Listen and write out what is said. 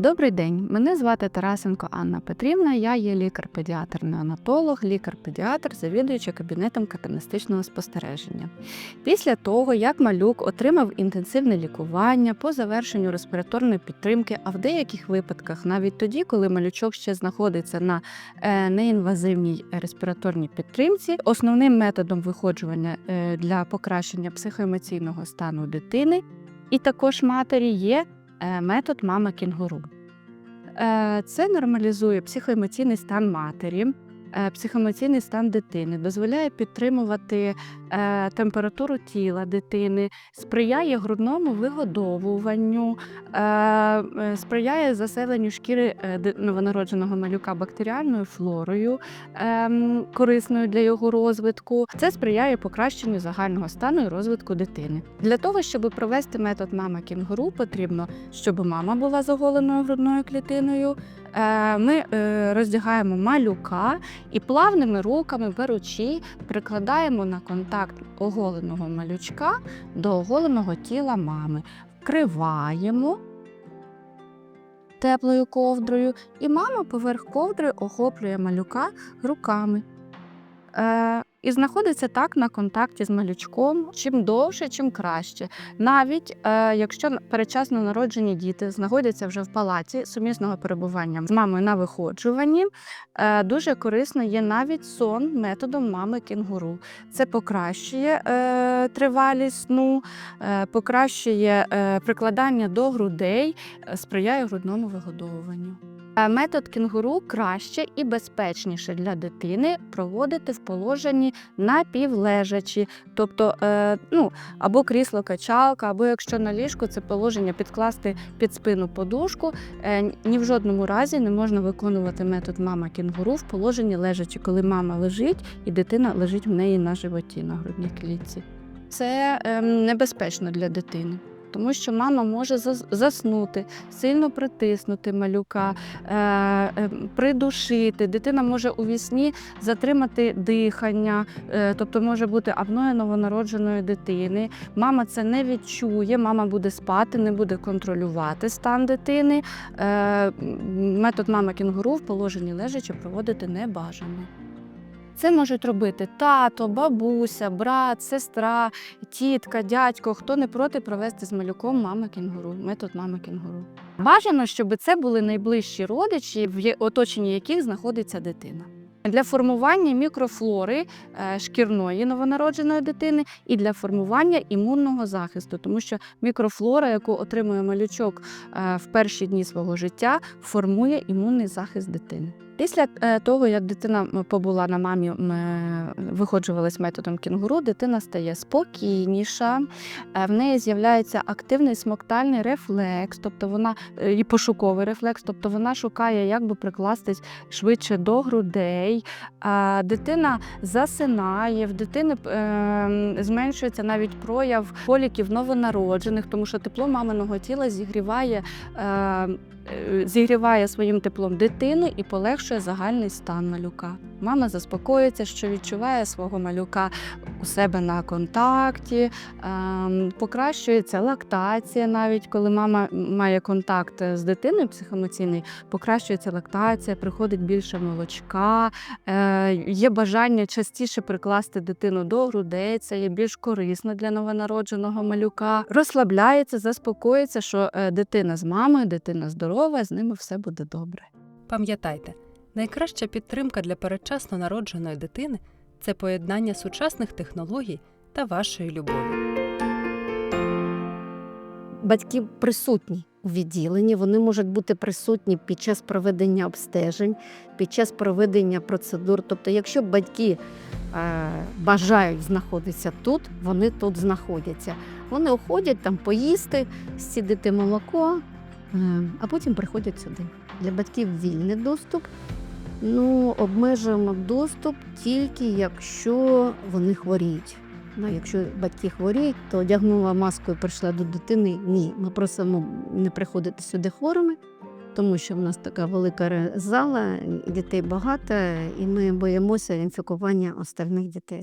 Добрий день, мене звати Тарасенко Анна Петрівна. Я є лікар-педіатр-неонатолог, лікар-педіатр, завідуюча кабінетом катанестичного спостереження. Після того, як малюк отримав інтенсивне лікування по завершенню респіраторної підтримки, а в деяких випадках, навіть тоді, коли малючок ще знаходиться на е, неінвазивній респіраторній підтримці, основним методом виходжування е, для покращення психоемоційного стану дитини і також матері є метод мама кінгуру. Е, Це нормалізує психоемоційний стан матері, е, психоемоційний стан дитини, дозволяє підтримувати е, температуру тіла дитини, сприяє грудному вигодовуванню, е, е, сприяє заселенню шкіри е, новонародженого малюка бактеріальною флорою, ем, корисною для його розвитку. Це сприяє покращенню загального стану і розвитку дитини. Для того, щоб провести метод мама кінгуру, потрібно, щоб мама була з оголеною грудною клітиною. Е, Ми е, роздягаємо малюка і плавними руками, беручи, прикладаємо на контакт оголеного малючка до оголеного тіла мами, вкриваємо теплою ковдрою, і мама поверх ковдри охоплює малюка руками. І знаходиться так на контакті з малючком. Чим довше, чим краще. Навіть е, якщо передчасно народжені діти знаходяться вже в палаті сумісного перебування з мамою на виходжуванні, е, дуже корисно є навіть сон методом мами кінгуру. Це покращує е, тривалість сну, е, покращує е, прикладання до грудей, е, сприяє грудному вигодовуванню. Е, Метод кінгуру краще і безпечніше для дитини проводити в положенні напівлежачі, тобто е, ну, або крісло-качалка, або якщо на ліжку це положення підкласти під спину подушку. Е, ні в жодному разі не можна виконувати метод мама кінгуру в положенні лежачі, коли мама лежить і дитина лежить в неї на животі на грудній клітці. Це ем, небезпечно для дитини. Тому що мама може заснути, сильно притиснути малюка, е, е, придушити. Дитина може у вісні затримати дихання, е, тобто може бути апноя новонародженої дитини. Мама це не відчує, мама буде спати, не буде контролювати стан дитини. Метод мама кінгуру в положенні лежачи проводити не бажано. Це можуть робити тато, бабуся, брат, сестра, тітка, дядько, хто не проти провести з малюком мама кінгуру, метод мама кінгуру. Бажано, щоб це були найближчі родичі, в оточенні яких знаходиться дитина. Для формування мікрофлори е, шкірної новонародженої дитини і для формування імунного захисту, тому що мікрофлора, яку отримує малючок е, в перші дні свого життя, формує імунний захист дитини. Після е, того, як дитина побула на мамі, виходжувалась методом кінгуру, дитина стає спокійніша, е, в неї з'являється активний смоктальний рефлекс, тобто вона е, і пошуковий рефлекс, тобто вона шукає, як би прикластись швидше до грудей. Дитина засинає, в дитини е, зменшується навіть прояв коліків новонароджених, тому що тепло маминого тіла зігріває. Е, Зігріває своїм теплом дитину і полегшує загальний стан малюка. Мама заспокоюється, що відчуває свого малюка у себе на контакті, ем, покращується лактація, навіть коли мама має контакт з дитиною психоемоційний, покращується лактація, приходить більше молочка, е, є бажання частіше прикласти дитину до грудей, це є більш корисно для новонародженого малюка. Розслабляється, заспокоїться, що е, дитина з мамою, дитина здорова, з ними все буде добре. Пам'ятайте, найкраща підтримка для передчасно народженої дитини це поєднання сучасних технологій та вашої любові. батьки присутні у відділенні, вони можуть бути присутні під час проведення обстежень, під час проведення процедур. Тобто, якщо батьки е, бажають знаходитися тут, вони тут знаходяться. Вони уходять там поїсти, сідати молоко, е, а потім приходять сюди. Для батьків вільний доступ. Ну, обмежуємо доступ тільки якщо вони хворіють. Ну, якщо батьки хворіють, то одягнула маску і прийшла до дитини. Ні, ми просимо не приходити сюди хворими, тому що в нас така велика зала, дітей багато, і ми боїмося інфікування остальних дітей.